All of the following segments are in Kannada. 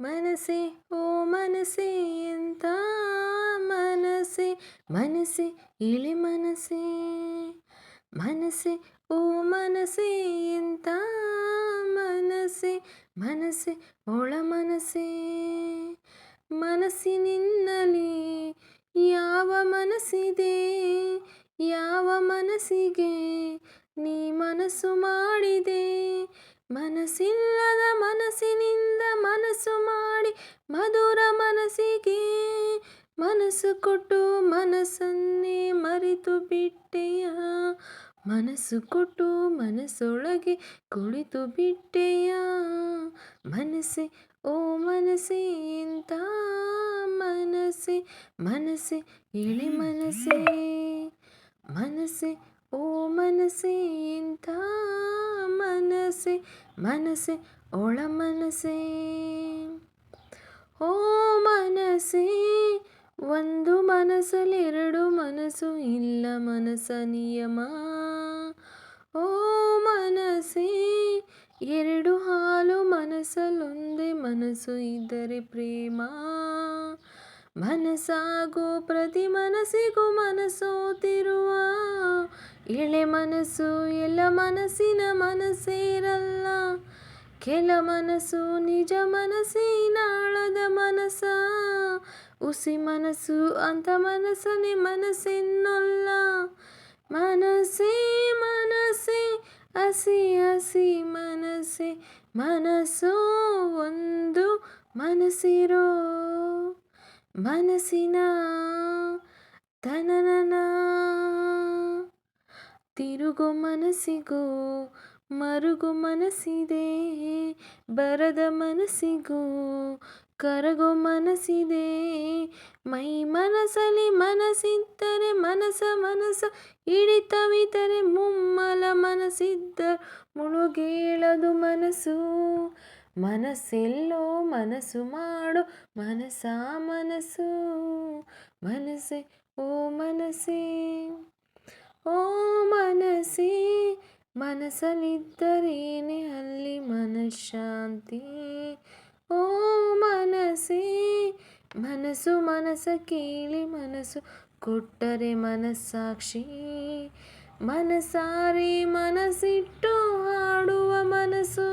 ಮನಸ್ಸೆ, ಓ ಮನಸ್ಸೆ ಎಂತ ಮನಸ್ಸೆ ಮನಸ್ಸೆ, ಇಳಿ ಮನಸ್ಸೆ. ಮನಸ್ಸೆ, ಓ ಮನಸ್ಸೆ ಎಂತ ಮನಸ್ಸೆ ಮನಸ್ಸೆ, ಒಳ ಮನಸ್ಸೆ. ಮನಸ್ಸಿನಿನ್ನಲಿ ಯಾವ ಮನಸ್ಸಿದೆ, ಯಾವ ಮನಸ್ಸಿಗೆ ನೀ ಮನಸ್ಸು ಮಾಡಿದೆ? ಮನಸ್ಸಿಲ್ಲದ ಮನಸ್ಸಿನಿಂದ ಮನಸ್ಸು ಮಾಡಿ ಮಧುರ ಮನಸ್ಸಿಗೆ ಮನಸ್ಸು ಕೊಟ್ಟು ಮನಸ್ಸನ್ನೇ ಮರೆತು ಬಿಟ್ಟೆಯ? ಮನಸ್ಸು ಕೊಟ್ಟು ಮನಸ್ಸೊಳಗೆ ಕುಳಿತು ಬಿಟ್ಟೆಯ? ಮನಸ್ಸೆ, ಓ ಮನಸ್ಸೆ ಎಂತ ಮನಸ್ಸೆ ಮನಸ್ಸೆ, ಇಳಿ ಮನಸ್ಸೆ. ಮನಸ್ಸೆ, ಓ ಮನಸ್ಸೆ ಎಂತ ಮನಸ್ಸೆ ಮನಸ್ಸೆ, ಒಳ ಮನಸ್ಸೆ. ಓ ಮನಸ್ಸೇ, ಒಂದು ಮನಸ್ಸಲ್ಲಿ ಎರಡು ಮನಸ್ಸು ಇಲ್ಲ ಮನಸ್ಸ ನಿಯಮ. ಓ ಮನಸ್ಸೇ, ಎರಡು ಹಾಲು ಮನಸ್ಸಲ್ಲೊಂದೇ ಮನಸ್ಸು ಇದ್ದರೆ ಪ್ರೇಮ. ಮನಸ್ಸಾಗೋ ಪ್ರತಿ ಮನಸ್ಸಿಗೂ ಮನಸ್ಸೋತಿರುವ ಎಳೆ ಮನಸ್ಸು ಎಲ್ಲ ಮನಸ್ಸಿನ ಮನಸ್ಸೇರಲ್ಲ ಕೆಲ ಮನಸ್ಸು ನಿಜ ಮನಸ್ಸಿನಾಳದ ಮನಸ್ಸ. ಉಸಿ ಮನಸ್ಸು ಅಂತ ಮನಸ್ಸನೇ ಮನಸ್ಸೆನ್ನೊಲ್ಲ ಮನಸ್ಸೇ ಮನಸ್ಸೇ, ಹಸಿ ಹಸಿ ಮನಸ್ಸೇ. ಮನಸ್ಸು ಒಂದು ಮನಸ್ಸಿರೋ ಮನಸ್ಸಿನ ತನನನ. ತಿರುಗೋ ಮನಸ್ಸಿಗೂ ಮರುಗು ಮನಸ್ಸಿದೆ, ಬರದ ಮನಸ್ಸಿಗೂ ಕರಗೋ ಮನಸ್ಸಿದೆ. ಮೈ ಮನಸ್ಸಲ್ಲಿ ಮನಸ್ಸಿದ್ದರೆ ಮನಸ ಮನಸ, ಹಿಡಿತವಿದ್ದರೆ ಮುಮ್ಮಲ ಮನಸ್ಸಿದ್ದ ಮುಳುಗೇಳದು ಮನಸ್ಸು. ಮನಸ್ಸೆಲ್ಲೋ ಮನಸ್ಸು ಮಾಡೋ ಮನಸ್ಸ ಮನಸ್ಸು. ಮನಸ್ಸೆ, ಓ ಮನಸ್ಸೇ ಓ ಮನಸ್ಸೇ ಮನಸ್ಸಲ್ಲಿದ್ದರೇನೆ ಅಲ್ಲಿ ಮನಃಶಾಂತಿ? ಓ ಮನಸ್ಸೇ, ಮನಸ್ಸು ಮನಸ್ಸ ಕೇಳಿ ಮನಸ್ಸು ಕೊಟ್ಟರೆ ಮನಸ್ಸಾಕ್ಷಿ. ಮನಸಾರೆ ಮನಸ್ಸಿಟ್ಟು ಹಾಡುವ ಮನಸ್ಸು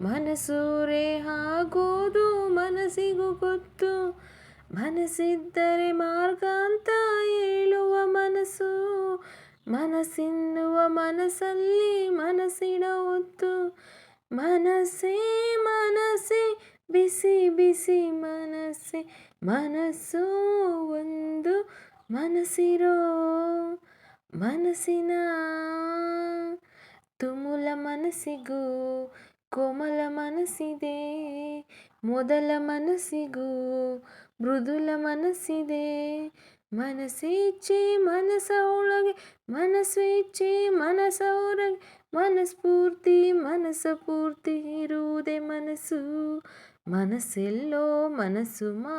ಮನಸೂರೆ ಆಗೋದು ಮನಸ್ಸಿಗೂ ಗೊತ್ತು. ಮನಸ್ಸಿದ್ದರೆ ಮಾರ್ಗ ಅಂತ ಹೇಳುವ ಮನಸ್ಸು ಮನಸ್ಸೆನ್ನುವ ಮನಸ್ಸಲ್ಲಿ ಮನಸ್ಸಿನ ಒತ್ತು ಮನಸ್ಸೇ ಮನಸ್ಸೇ, ಬಿಸಿ ಬಿಸಿ ಮನಸ್ಸೆ. ಮನಸ್ಸು ಒಂದು ಮನಸ್ಸಿರೋ ಮನಸ್ಸಿನ ತುಮುಲ ಮನಸ್ಸಿಗೂ ಕೋಮಲ ಮನಸ್ಸಿದೆ. ಮೊದಲ ಮನಸ್ಸಿಗೂ ಮೃದುಲ ಮನಸ್ಸಿದೆ. ಮನಸ್ಸೇಚ್ಛೆ ಮನಸ್ಸ ಒಳಗೆ ಮನಸ್ಸೇಚ್ಛೆ ಮನಸ್ಸ ಹೊರಗೆ ಮನಸ್ಫೂರ್ತಿ ಮನಸ್ಸ ಪೂರ್ತಿ ಇರುವುದೇ ಮನಸ್ಸು ಮನಸ್ಸೆಲ್ಲೋ ಮನಸ್ಸು ಮಾ